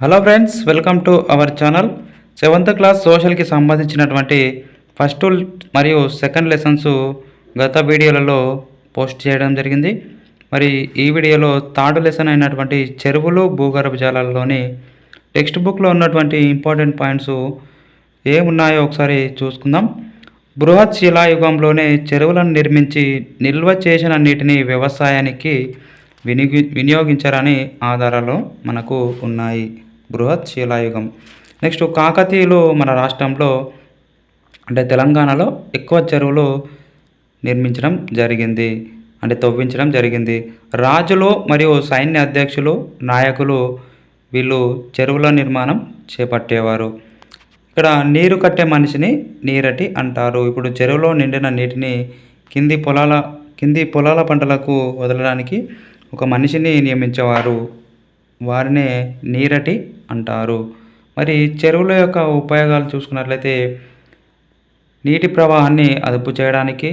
Hello friends welcome to our channel seventh class సోషల్కి సంబంధించినటువంటి first మరియు second lessons గత వీడియోలలో పోస్ట్ చేయడం జరిగింది. మరి ఈ వీడియోలో థర్డ్ లెసన్ అయినటువంటి చెరువులు భూగర్భ జలాల్లోని టెక్స్ట్ బుక్లో ఉన్నటువంటి ఇంపార్టెంట్ పాయింట్స్ ఏమున్నాయో ఒకసారి చూసుకుందాం. బృహత్ శిలాయుగంలోనే చెరువులను నిర్మించి నిల్వ చేసిన నీటిని వ్యవసాయానికి వినియోగించారని ఆధారాలు మనకు ఉన్నాయి. బృహత్ శిలాయుగం. నెక్స్ట్ కాకతీయులు మన రాష్ట్రంలో అంటే తెలంగాణలో ఎక్కువ చెరువులు నిర్మించడం జరిగింది అంటే తవ్వించడం జరిగింది. రాజులు మరియు సైన్య అధ్యక్షులు నాయకులు వీళ్ళు చెరువుల నిర్మాణం చేపట్టేవారు. ఇక్కడ నీరు కట్టే మనిషిని నీరటి అంటారు. ఇప్పుడు చెరువులో నిండిన నీటిని కింది పొలాల కింది పొలాల పంటలకు వదలడానికి ఒక మనిషిని నియమించేవారు. వారినే నీరటి అంటారు. మరి చెరువుల యొక్క ఉపయోగాలు చూసుకున్నట్లయితే నీటి ప్రవాహాన్ని అదుపు చేయడానికి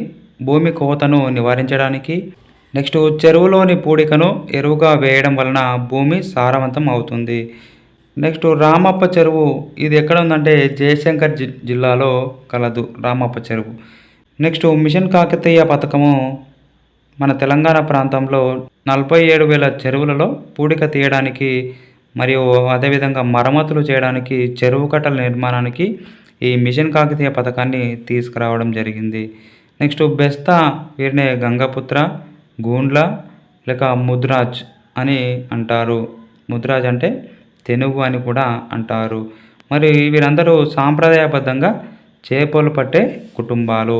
భూమి కోతను నివారించడానికి నెక్స్ట్ చెరువులోని పూడికను ఎరువుగా వేయడం వలన భూమి సారవంతం అవుతుంది. నెక్స్ట్ రామప్ప చెరువు ఇది ఎక్కడ ఉందంటే జయశంకర్ జి జిల్లాలో కలదు రామప్ప చెరువు. నెక్స్ట్ మిషన్ కాకతీయ పథకము మన తెలంగాణ ప్రాంతంలో నలభై ఏడు వేల చెరువులలో పూడిక తీయడానికి మరియు అదేవిధంగా మరమ్మతులు చేయడానికి చెరువు కట్టల నిర్మాణానికి ఈ మిషన్ కాకతీయ పథకాన్ని తీసుకురావడం జరిగింది. నెక్స్ట్ బెస్తా వీరినే గంగపుత్ర గూండ్ల లేక ముద్రాజ్ అని అంటారు. ముద్రాజ్ అంటే తెనుగు అని కూడా అంటారు. మరి వీరందరూ సాంప్రదాయబద్ధంగా చేపలు పట్టే కుటుంబాలు.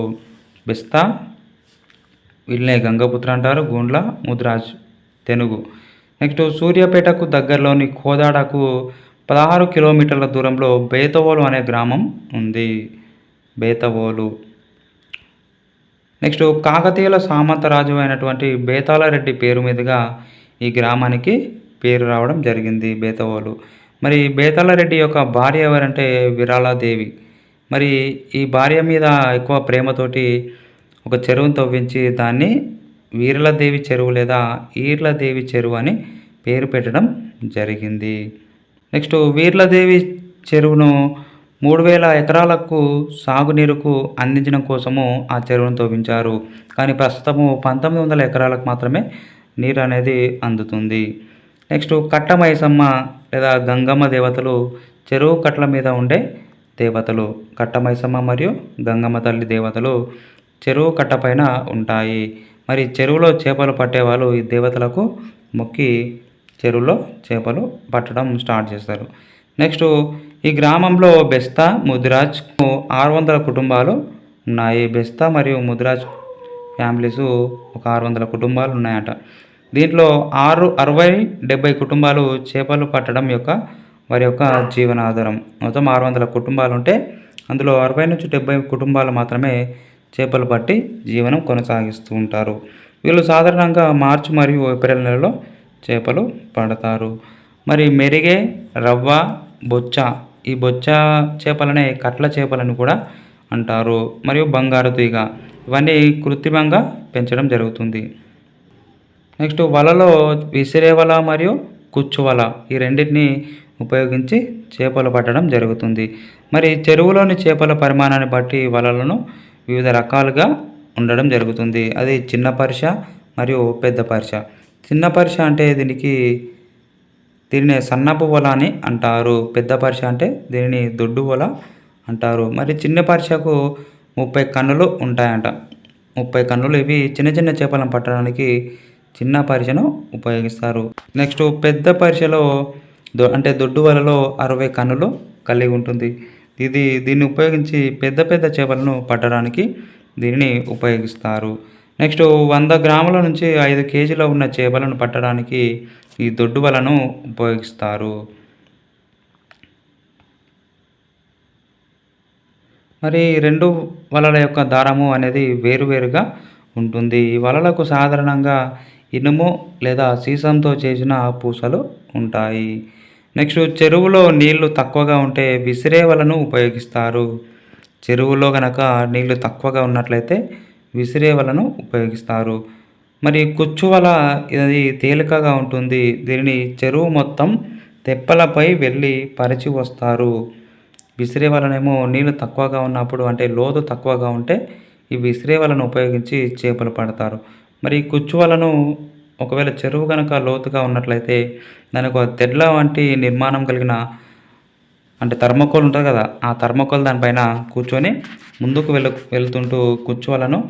బెస్తా వీళ్ళనే గంగపుత్ర అంటారు గూండ్ల ముద్రాజ్ తెనుగు. నెక్స్ట్ సూర్యాపేటకు దగ్గరలోని కోదాడకు పదహారు కిలోమీటర్ల దూరంలో బేతవోలు అనే గ్రామం ఉంది. బేతవోలు. నెక్స్ట్ కాకతీయుల సామంతరాజు అయినటువంటి బేతాళరెడ్డి పేరు మీదుగా ఈ గ్రామానికి పేరు రావడం జరిగింది బేతవోలు. మరి బేతాళరెడ్డి యొక్క భార్య ఎవరంటే విరాళాదేవి. మరి ఈ భార్య మీద ఎక్కువ ప్రేమతోటి ఒక చెరువును తవ్వించి దాన్ని వీర్లదేవి చెరువు లేదా ఈర్లదేవి చెరువు అని పేరు పెట్టడం జరిగింది. నెక్స్ట్ వీర్లదేవి చెరువును మూడు వేల ఎకరాలకు సాగునీరుకు అందించడం కోసము ఆ చెరువును తవ్వించారు. కానీ ప్రస్తుతము పంతొమ్మిది వందల ఎకరాలకు మాత్రమే నీరు అనేది అందుతుంది. నెక్స్ట్ కట్టమైసమ్మ లేదా గంగమ్మ దేవతలు చెరువు కట్ల మీద ఉండే దేవతలు కట్టమైసమ్మ మరియు గంగమ్మ తల్లి దేవతలు చెరువు కట్ట పైన ఉంటాయి. మరి చెరువులో చేపలు పట్టేవాళ్ళు ఈ దేవతలకు మొక్కి చెరువులో చేపలు పట్టడం స్టార్ట్ చేస్తారు. నెక్స్ట్ ఈ గ్రామంలో బెస్తా ముదిరాజ్ ఆరు వందల కుటుంబాలు ఉన్నాయి. బెస్తా మరియు ముదిరాజ్ ఫ్యామిలీస్ ఒక ఆరు వందల కుటుంబాలు ఉన్నాయట. దీంట్లో ఆరు అరవై డెబ్బై కుటుంబాలు చేపలు పట్టడం యొక్క వారి యొక్క జీవనాధారం. మొత్తం ఆరు వందల కుటుంబాలు ఉంటే అందులో అరవై నుంచి డెబ్బై కుటుంబాలు మాత్రమే చేపలు పట్టి జీవనం కొనసాగిస్తూ ఉంటారు. వీళ్ళు సాధారణంగా మార్చి మరియు ఏప్రిల్ నెలలో చేపలు పడతారు. మరి మెరిగే రవ్వ బొచ్చ ఈ బొచ్చ చేపలనే కట్ల చేపలను కూడా అంటారు. మరియు బంగారు తీగ ఇవన్నీ కృత్రిమంగా పెంచడం జరుగుతుంది. నెక్స్ట్ వలలో విసిరే వల మరియు కుచ్చు వల ఈ రెండింటిని ఉపయోగించి చేపలు పట్టడం జరుగుతుంది. మరి చెరువులోని చేపల పరిమాణాన్ని బట్టి వలలను వివిధ రకాలుగా ఉండడం జరుగుతుంది. అది చిన్న పరిష మరియు పెద్ద పరిష చిన్న పరిష అంటే దీనికి దీనిని సన్నపు వల అని అంటారు. పెద్ద పరిష అంటే దీనిని దొడ్డు వల అంటారు. మరి చిన్న పరిషకు ముప్పై కన్నులు ఉంటాయంట. ముప్పై కన్నులు ఇవి చిన్న చిన్న చేపలను పట్టడానికి చిన్న పరిచను ఉపయోగిస్తారు. నెక్స్ట్ పెద్ద పరిచలో దొ అంటే దొడ్డు వలలో అరవై కన్నులు కలిగి ఉంటుంది. ఇది దీన్ని ఉపయోగించి పెద్ద పెద్ద చేపలను పట్టడానికి దీనిని ఉపయోగిస్తారు. నెక్స్ట్ వంద గ్రాముల నుంచి ఐదు కేజీల ఉన్న చేపలను పట్టడానికి ఈ దొడ్డు వలను ఉపయోగిస్తారు. మరి రెండు వలల యొక్క దారము అనేది వేరువేరుగా ఉంటుంది. ఈ వలలకు సాధారణంగా ఇనుము లేదా సీసంతో చేసిన పూసలు ఉంటాయి. నెక్స్ట్ చెరువులో నీళ్ళు తక్కువగా ఉంటే విసిరే వలను ఉపయోగిస్తారు. చెరువులో గనక నీళ్ళు తక్కువగా ఉన్నట్లయితే విసిరే వలను ఉపయోగిస్తారు. మరి కుచ్చు వల ఇది తేలికగా ఉంటుంది. దీనిని చెరువు మొత్తం తెప్పలపై వెళ్ళి పరిచి వస్తారు. విసిరే వలనేమో నీళ్ళు తక్కువగా ఉన్నప్పుడు అంటే లోతు తక్కువగా ఉంటే ఈ విసిరే వలను ఉపయోగించి చేపలు పడతారు. మరి కుచ్చువలను కుచ్చు వలను ఒకవేళ చెరువు కనుక లోతుగా ఉన్నట్లయితే దానికి ఒక తెడ్ల వంటి నిర్మాణం కలిగిన అంటే థర్మకోల్ ఉంటుంది కదా ఆ థర్మకోల్ దానిపైన కూర్చొని ముందుకు వెళ్ వెళ్తుంటూ కూర్చోవాలను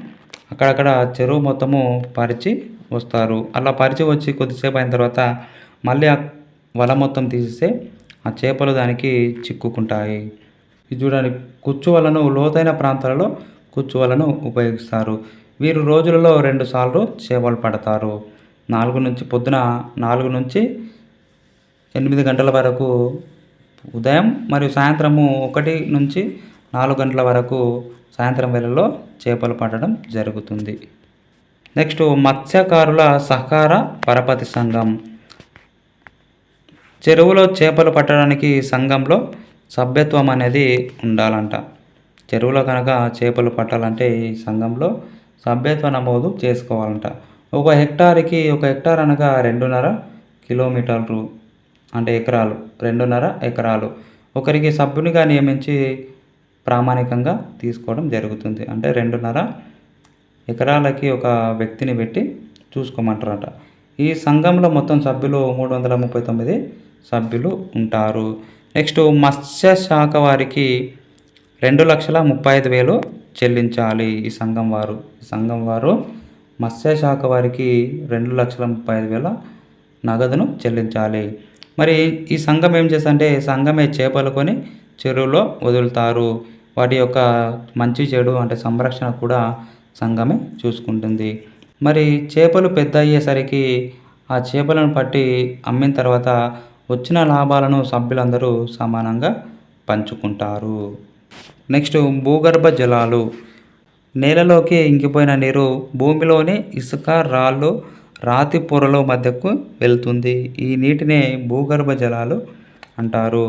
అక్కడక్కడ చెరువు మొత్తము పరిచి వస్తారు. అలా పరిచి వచ్చి కొద్దిసేపు అయిన తర్వాత మళ్ళీ ఆ వల మొత్తం తీసేస్తే ఆ చేపలు దానికి చిక్కుకుంటాయి. ఇది చూడండి కుచ్చువలను లోతైన ప్రాంతాలలో కుచ్చు ఉపయోగిస్తారు. వీరు రోజులలో రెండు సార్లు చేపలు పడతారు. నాలుగు నుంచి పొద్దున నాలుగు నుంచి ఎనిమిది గంటల వరకు ఉదయం మరియు సాయంత్రము ఒకటి నుంచి నాలుగు గంటల వరకు సాయంత్రం వేళలో చేపలు పట్టడం జరుగుతుంది. నెక్స్ట్ మత్స్యకారుల సహకార పరపతి సంఘం. చెరువులో చేపలు పట్టడానికి సంఘంలో సభ్యత్వం అనేది ఉండాలంట. చెరువులో కనుక చేపలు పట్టాలంటే ఈ సంఘంలో సభ్యత్వ నమోదు చేసుకోవాలంట. ఒక హెక్టార్కి ఒక హెక్టార్ అనగా రెండున్నర కిలోమీటర్లు అంటే ఎకరాలు రెండున్నర ఎకరాలు. ఒకరికి సభ్యునిగా నియమించి ప్రామాణికంగా తీసుకోవడం జరుగుతుంది. అంటే రెండున్నర ఎకరాలకి ఒక వ్యక్తిని పెట్టి చూసుకోమంటారట. ఈ సంఘంలో మొత్తం సభ్యులు మూడు వందల ముప్పై తొమ్మిది సభ్యులు ఉంటారు. నెక్స్ట్ మత్స్య శాఖ వారికి రెండు లక్షల ముప్పై ఐదు వేలు చెల్లించాలి ఈ సంఘం వారు. ఈ సంఘం వారు మత్స్యశాఖ వారికి రెండు లక్షల ముప్పై ఐదు వేల నగదును చెల్లించాలి. మరి ఈ సంఘం ఏం చేస్తారంటే సంఘమే చేపలు కొని చెరువులో వదులుతారు. వాటి యొక్క మంచి చెడు అంటే సంరక్షణ కూడా సంఘమే చూసుకుంటుంది. మరి చేపలు పెద్ద అయ్యేసరికి ఆ చేపలను పట్టి అమ్మిన తర్వాత వచ్చిన లాభాలను సభ్యులందరూ సమానంగా పంచుకుంటారు. నెక్స్ట్ భూగర్భ జలాలు. నేలలోకి ఇంకిపోయిన నీరు భూమిలోని ఇసుక రాళ్ళు రాతి పొరల మధ్యకు వెళ్తుంది. ఈ నీటినే భూగర్భ జలాలు అంటారు.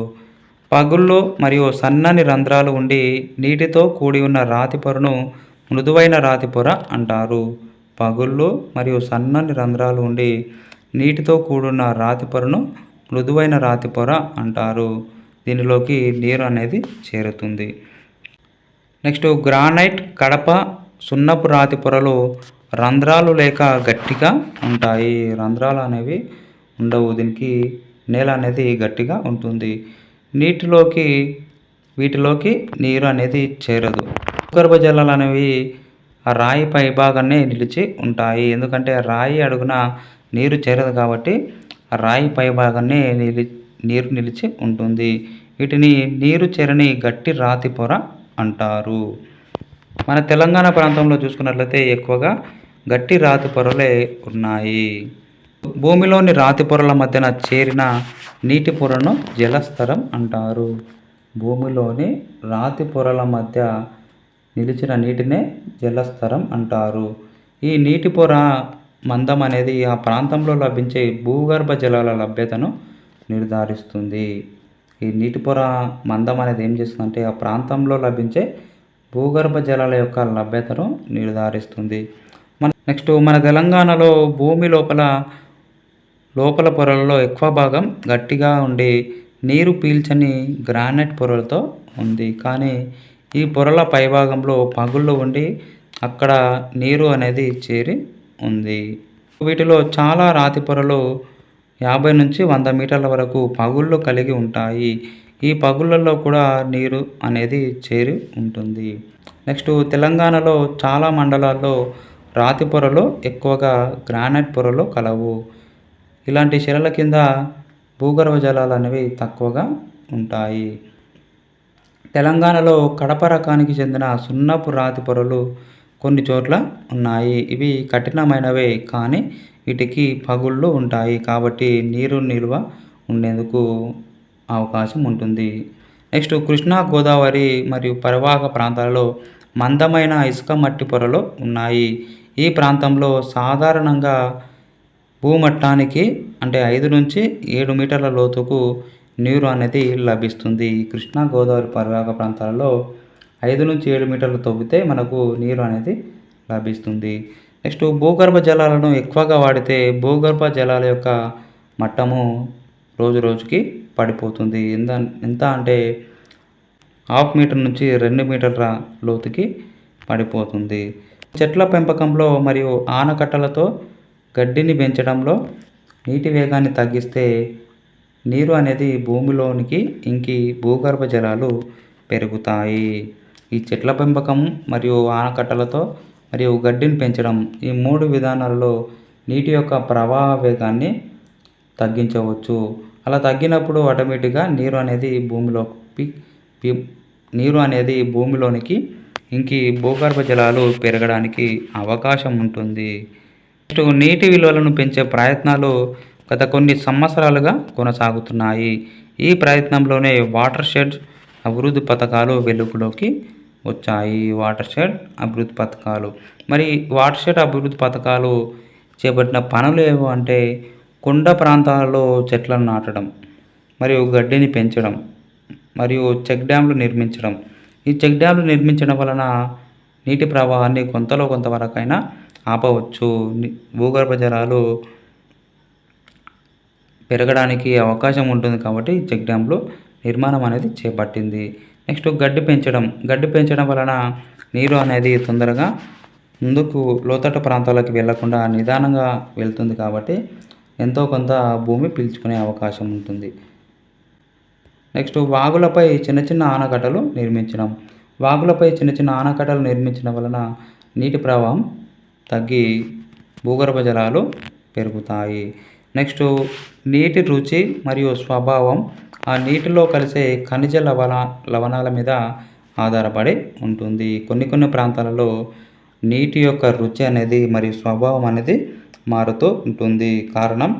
పగుళ్ళు మరియు సన్నని రంధ్రాలు ఉండి నీటితో కూడి ఉన్న రాతి పొరను మృదువైన రాతి పొర అంటారు. పగుళ్ళు మరియు సన్నని రంధ్రాలు ఉండి నీటితో కూడున్న రాతి పొరను మృదువైన రాతి పొర అంటారు. దీనిలోకి నీరు అనేది చేరుతుంది. నెక్స్ట్ గ్రానైట్ కడప సున్నపు రాతి పొరలు రంధ్రాలు లేక గట్టిగా ఉంటాయి. రంధ్రాలు అనేవి ఉండవు. దీనికి నేల అనేది గట్టిగా ఉంటుంది. నీటిలోకి వీటిలోకి నీరు అనేది చేరదు. భూగర్భ జలాలు అనేవి ఆ రాయి పై భాగాన్ని నిలిచి ఉంటాయి. ఎందుకంటే రాయి అడుగున నీరు చేరదు కాబట్టి రాయి పై భాగాన్ని నిలి నీరు నిలిచి ఉంటుంది. వీటిని నీరు చేరని గట్టి రాతి పొర అంటారు. మన తెలంగాణ ప్రాంతంలో చూసుకున్నట్లయితే ఎక్కువగా గట్టి రాతి పొరలే ఉన్నాయి. భూమిలోని రాతి పొరల మధ్యన చేరిన నీటి పొరను జలస్థరం అంటారు. భూమిలోని రాతి పొరల మధ్య నిలిచిన నీటినే జలస్థరం అంటారు. ఈ నీటి పొర మందం అనేది ఆ ప్రాంతంలో లభించే భూగర్భ జలాల లభ్యతను నిర్ధారిస్తుంది. ఈ నీటి పొర మందం అనేది ఏం చేస్తుందంటే ఆ ప్రాంతంలో లభించే భూగర్భ జలాల యొక్క లభ్యతను నిర్ధారిస్తుంది. మన నెక్స్ట్ మన తెలంగాణలో భూమి లోపల లోపల పొరలలో ఎక్కువ భాగం గట్టిగా ఉండి నీరు పీల్చని గ్రానైట్ పొరలతో ఉంది. కానీ ఈ పొరల పైభాగంలో పగుళ్ళు ఉండి అక్కడ నీరు అనేది చేరి ఉంది. వీటిలో చాలా రాతి పొరలు యాభై నుంచి వంద మీటర్ల వరకు పగుళ్ళు కలిగి ఉంటాయి. ఈ పగుళ్ళల్లో కూడా నీరు అనేది చేరి ఉంటుంది. నెక్స్ట్ తెలంగాణలో చాలా మండలాల్లో రాతి పొరలు ఎక్కువగా గ్రానైట్ పొరలు కలవు. ఇలాంటి శిలల కింద భూగర్భ జలాలు అనేవి తక్కువగా ఉంటాయి. తెలంగాణలో కడప రకానికి చెందిన సున్నపు రాతి పొరలు కొన్ని చోట్ల ఉన్నాయి. ఇవి కఠినమైనవే కానీ వీటికి పగుళ్ళు ఉంటాయి కాబట్టి నీరు నిల్వ ఉండేందుకు అవకాశం ఉంటుంది. నెక్స్ట్ కృష్ణా గోదావరి మరియు పరివాహక ప్రాంతాలలో మందమైన ఇసుక మట్టి పొరలు ఉన్నాయి. ఈ ప్రాంతంలో సాధారణంగా భూమట్టానికి అంటే ఐదు నుంచి ఏడు మీటర్ల లోతుకు నీరు అనేది లభిస్తుంది. కృష్ణా గోదావరి పరివాహక ప్రాంతాలలో ఐదు నుంచి ఏడు మీటర్లు తవ్వితే మనకు నీరు అనేది లభిస్తుంది. నెక్స్ట్ భూగర్భ జలాలను ఎక్కువగా వాడితే భూగర్భ జలాల యొక్క మట్టము రోజు రోజుకి పడిపోతుంది. ఎంత ఎంత అంటే హాఫ్ మీటర్ నుంచి రెండు మీటర్ల లోతుకి పడిపోతుంది. చెట్ల పెంపకంలో మరియు ఆనకట్టలతో గడ్డిని పెంచడంలో నీటి వేగాన్ని తగ్గిస్తే నీరు అనేది భూమిలోనికి ఇంకి భూగర్భ జలాలు పెరుగుతాయి. ఈ చెట్ల పెంపకం మరియు ఆనకట్టలతో మరియు గడ్డిని పెంచడం ఈ మూడు విధానాలలో నీటి యొక్క ప్రవాహ వేగాన్ని తగ్గించవచ్చు. అలా తగ్గినప్పుడు ఆటోమేటిక్గా నీరు అనేది భూమిలోకి నీరు అనేది భూమిలోనికి ఇంకి భూగర్భ జలాలు పెరగడానికి అవకాశం ఉంటుంది. నెక్స్ట్ నీటి విలువలను పెంచే ప్రయత్నాలు గత కొన్ని సంవత్సరాలుగా కొనసాగుతున్నాయి. ఈ ప్రయత్నంలోనే వాటర్ షెడ్ అభివృద్ధి పథకాలు వెలుగులోకి వచ్చాయి వాటర్ షెడ్ అభివృద్ధి పథకాలు. మరి వాటర్ షెడ్ అభివృద్ధి పథకాలు చేపట్టిన పనులు ఏవో అంటే కొండ ప్రాంతాలలో చెట్లను నాటడం మరియు గడ్డిని పెంచడం మరియు చెక్ డ్యామ్లు నిర్మించడం. ఈ చెక్ డ్యామ్లు నిర్మించడం వలన నీటి ప్రవాహాన్ని కొంతలో కొంతవరకైనా ఆపవచ్చు. భూగర్భ జలాలు పెరగడానికి అవకాశం ఉంటుంది కాబట్టి చెక్ డ్యాంలు నిర్మాణం అనేది చేపట్టింది. నెక్స్ట్ గడ్డి పెంచడం. గడ్డి పెంచడం వలన నీరు అనేది తొందరగా ముందుకు లోతట్టు ప్రాంతాలకు వెళ్ళకుండా నిదానంగా వెళ్తుంది కాబట్టి ఎంతో కొంత భూమి పీల్చుకునే అవకాశం ఉంటుంది. నెక్స్ట్ వాగులపై చిన్న చిన్న ఆనకట్టలు నిర్మించడం. వాగులపై చిన్న చిన్న ఆనకట్టలు నిర్మించడం వలన నీటి ప్రవాహం తగ్గి భూగర్భ జలాలు పెరుగుతాయి. నెక్స్ట్ నీటి రుచి మరియు స్వభావం ఆ నీటిలో కలిసే ఖనిజ లవణ లవణాల మీద ఆధారపడి ఉంటుంది. కొన్ని కొన్ని ప్రాంతాలలో నీటి యొక్క రుచి అనేది మరియు స్వభావం అనేది మారుతూ ఉంటుంది. కారణం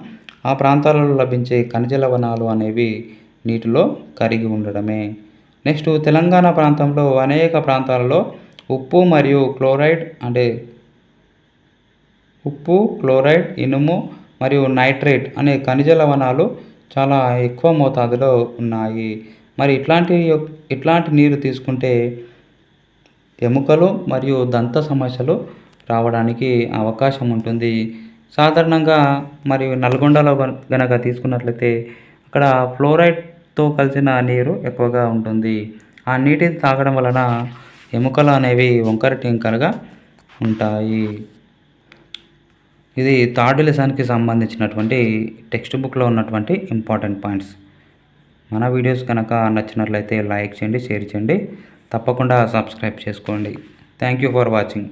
ఆ ప్రాంతాలలో లభించే ఖనిజ లవణాలు అనేవి నీటిలో కరిగి ఉండడమే. నెక్స్ట్ తెలంగాణ ప్రాంతంలో అనేక ప్రాంతాలలో ఉప్పు మరియు క్లోరైడ్ అంటే ఉప్పు క్లోరైడ్ ఇనుము మరియు నైట్రేట్ అనే ఖనిజ లవణాలు చాలా ఎక్కువ మోతాదులో ఉన్నాయి. మరి ఇట్లాంటి ఇట్లాంటి నీరు తీసుకుంటే ఎముకలు మరియు దంత సమస్యలు రావడానికి అవకాశం ఉంటుంది. సాధారణంగా మరియు నల్గొండలో గనక తీసుకున్నట్లయితే అక్కడ ఫ్లోరైడ్తో కలిసిన నీరు ఎక్కువగా ఉంటుంది. ఆ నీటిని తాగడం వలన ఎముకలు అనేవి వంకర టింకరగా ఉంటాయి. ఇది థర్డ్ లెసన్కి సంబంధించినటువంటి టెక్స్ట్ బుక్లో ఉన్నటువంటి ఇంపార్టెంట్ పాయింట్స్ మన వీడియోస్ కనుక నచ్చినట్లయితే లైక్ చేయండి షేర్ చేయండి. తప్పకుండా సబ్స్క్రైబ్ చేసుకోండి. Thank you for watching